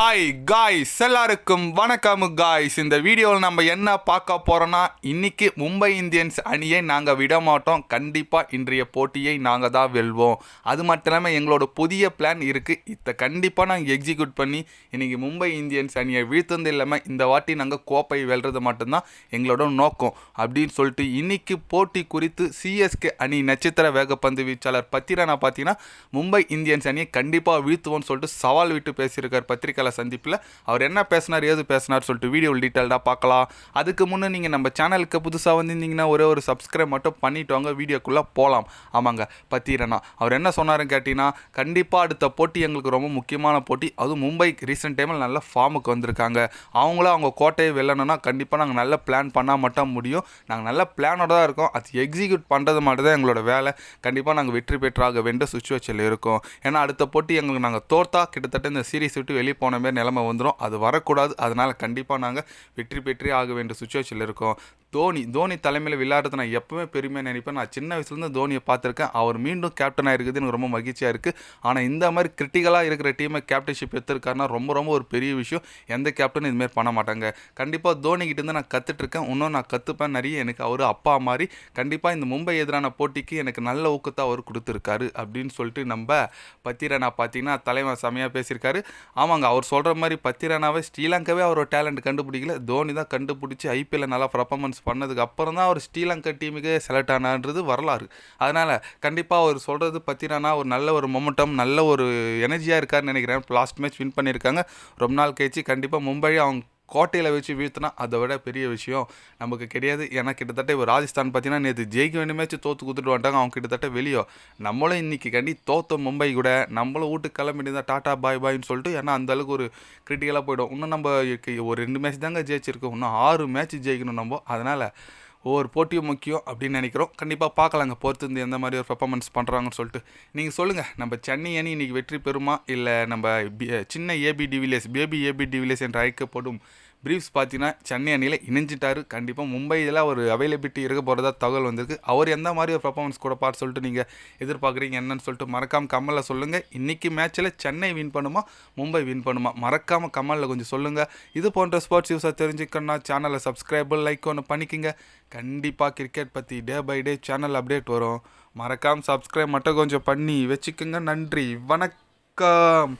Hi guys எல்லாருக்கும் வணக்கம் guys இந்த வீடியோவில் நம்ம என்ன பார்க்க போகிறோன்னா இன்னைக்கு மும்பை இந்தியன்ஸ் அணியை நாங்கள் விட மாட்டோம். கண்டிப்பாக இன்றைய போட்டியை நாங்கள் தான் வெல்வோம். அது மட்டும் இல்லாமல் எங்களோட புதிய பிளான் இருக்குது இதை கண்டிப்பாக நாங்கள் எக்ஸிக்யூட் பண்ணி இன்னைக்கு மும்பை இந்தியன்ஸ் அணியை வீழ்த்தது இல்லாமல் இந்த வாட்டி நாங்கள் கோப்பை வெல்றது மட்டும்தான் எங்களோட நோக்கம். அப்படின்னு சொல்லிட்டு இன்னைக்கு போட்டி குறித்து சிஎஸ்கே அணி நட்சத்திர வேகப்பந்து வீச்சாளர் பத்திரனா பார்த்தீங்கன்னா மும்பை இந்தியன்ஸ் அணியை கண்டிப்பாக வீழ்த்துவோம்னு சொல்லிட்டு சவால் விட்டு பேசியிருக்கார் பத்திரிக்கையாளர் சந்திப்பில். அவர் என்ன பேசினார் ஏது பேசினார் சொல்லிட்டு வீடியோ டீட்டெயில்டாக பார்க்கலாம். அதுக்கு முன்னே நீங்கள் நம்ம சேனலுக்கு புதுசாக வந்திருந்தீங்கன்னா ஒரே ஒரு சப்ஸ்கிரைப் மட்டும் பண்ணிட்டு வாங்க வீடியோக்குள்ளே போகலாம் ஆமாங்க பத்திரனா. அவர் என்ன சொன்னாருன்னு கேட்டிங்கன்னா கண்டிப்பாக அடுத்த போட்டி எங்களுக்கு ரொம்ப முக்கியமான போட்டி. அதுவும் மும்பை ரீசெண்ட் டைமில் நல்ல ஃபார்முக்கு வந்திருக்காங்க. அவங்களும் அவங்க கோட்டையை வெல்லணும்னா கண்டிப்பாக நாங்கள் நல்ல பிளான் பண்ணால் மட்டும் முடியும். நாங்கள் நல்ல பிளானோட தான் இருக்கோம். அது எக்ஸிக்யூட் பண்ணுறது மட்டும் தான் எங்களோட வேலை. கண்டிப்பாக நாங்கள் வெற்றி பெற்றாக வேண்டிய சுச்சுவேஷனில் இருக்கோம். ஏன்னா அடுத்த போட்டி எங்களுக்கு நாங்கள் தோர்த்தா கிட்டத்தட்ட இந்த சீரீஸ் விட்டு வெளியே போன மாதிரி நிலைமை வந்துடும் அது வரக்கூடாது. அதனால் கண்டிப்பாக நாங்கள் வெற்றி பெற்றே ஆக வேண்டிய சுச்சுவேஷனில் இருக்கோம். தோனி தோனி தலைமையில் விளையாடுறது நான் எப்பவுமே பெருமையாக நினைப்பேன். நான் சின்ன வயசுலேருந்து தோனியை பார்த்துருக்கேன். அவர் மீண்டும் கேப்டனாக இருக்குது எனக்கு ரொம்ப மகிழ்ச்சியாக இருக்குது ஆனால் இந்த மாதிரி கிரிட்டிக்கலாக இருக்கிற டீமை கேப்டன்ஷிப் எடுத்திருக்காருன்னா ரொம்ப ரொம்ப ஒரு பெரிய விஷயம். எந்த கேப்டனும் இதுமாரி பண்ண மாட்டாங்க. கண்டிப்பாக தோனிக்கிட்டேருந்து நான் கற்றுட்ருக்கேன் இன்னும் நான் கற்றுப்பேன் நிறைய. எனக்கு அவர் அப்பா மாதிரி. கண்டிப்பாக இந்த மும்பை எதிரான போட்டிக்கு எனக்கு நல்ல ஊக்கத்தை அவர் கொடுத்துருக்காரு அப்படின்னு சொல்லிட்டு நம்ம பத்திரனா பார்த்தீங்கன்னா தலைவன் செமையாக பேசியிருக்காரு. ஆமாங்க அவர் சொல்கிற மாதிரி பத்திரானாவே ஸ்ரீலங்காவே அவரோட டேலண்ட் கண்டுபிடிக்கல. தோனி தான் கண்டுபிடிச்சி ஐபிஎல்ல நல்லா பர்ஃபார்மன்ஸ் பண்ணதுக்கு அப்புறம் தான் அவர் ஸ்ரீலங்கா டீமுக்கு செலக்ட் ஆனான்றது வரலாறு. அதனால் கண்டிப்பாக அவர் சொல்கிறது பற்றினா ஒரு நல்ல ஒரு மொமெண்டம் நல்ல ஒரு எனர்ஜியாக இருக்காருன்னு நினைக்கிறேன். லாஸ்ட் மேட்ச் வின் பண்ணியிருக்காங்க ரொம்ப நாள் கழிச்சு கண்டிப்பாக மும்பை அவங்க கோட்டையில் வச்சு வீழ்த்தினா அதை விட பெரிய விஷயம் நமக்கு கிடையாது. ஏன்னா கிட்டத்தட்ட இப்போ ராஜஸ்தான் பார்த்தீங்கன்னா நேற்று ஜெயிக்க வேண்டிய மேட்ச் தோற்று கொடுத்துட்டு வந்துட்டாங்க. அவங்க கிட்டத்தட்ட வெளியோ. நம்மளும் இன்றைக்கி கண்டி தோத்த மும்பை கூட நம்மளும் வீட்டுக்கு கிளம்பிட்டு தான் டாட்டா பாய் பாய்னு சொல்லிட்டு ஏன்னா அந்த அளவுக்கு ஒரு கிரிட்டிக்கலாக போய்டும். இன்னும் நம்ம ஒரு ரெண்டு மேட்ச் தாங்க ஜெயிச்சிருக்கோம் இன்னும் ஆறு மேட்ச் ஜெயிக்கணும் நம்ம. அதனால் ஒவ்வொரு போட்டியும் முக்கியம் அப்படின்னு நினைக்கிறோம். கண்டிப்பாக பார்க்கலாங்க. பொறுத்து இருந்து எந்த மாதிரி ஒரு பெர்ஃபார்மன்ஸ் பண்ணுறாங்கன்னு சொல்லிட்டு. நீங்கள் சொல்லுங்கள் நம்ம சென்னை அணி இன்றைக்கி வெற்றி பெறுமா? இல்லை நம்ம சின்ன A B de Villiers baby A B de Villiers என்று அழைக்கப்படும் பிரீஃப்ஸ் பார்த்தீங்கன்னா சென்னை அணியில் இணைஞ்சிட்டார். கண்டிப்பாக மும்பையில் ஒரு அவைலபிலிட்டி இருக்க போகிறதா தகவல் வந்திருக்கு. அவர் எந்த மாதிரி ஒரு பெர்ஃபார்மன்ஸ் கொடுப்பார் சொல்லிட்டு நீங்கள் எதிர்பார்க்குறீங்க என்னன்னு சொல்லிட்டு மறக்காமல் கமலில் சொல்லுங்கள் இன்றைக்கி மேட்ச்சில் சென்னை வின் பண்ணுமா மும்பை வின் பண்ணுமா? மறக்காமல் கமலில் கொஞ்சம் சொல்லுங்கள் இது போன்ற ஸ்போர்ட்ஸ் நியூஸை தெரிஞ்சுக்கணும்னா சேனலை சப்ஸ்கிரைபு லைக் ஒன்று பண்ணிக்கோங்க. கண்டிப்பாக கிரிக்கெட் பற்றி day by day channel update வரும். மறக்காமல் சப்ஸ்கிரைப் மட்டும் கொஞ்சம் பண்ணி வச்சுக்கோங்க. நன்றி. வணக்கம்.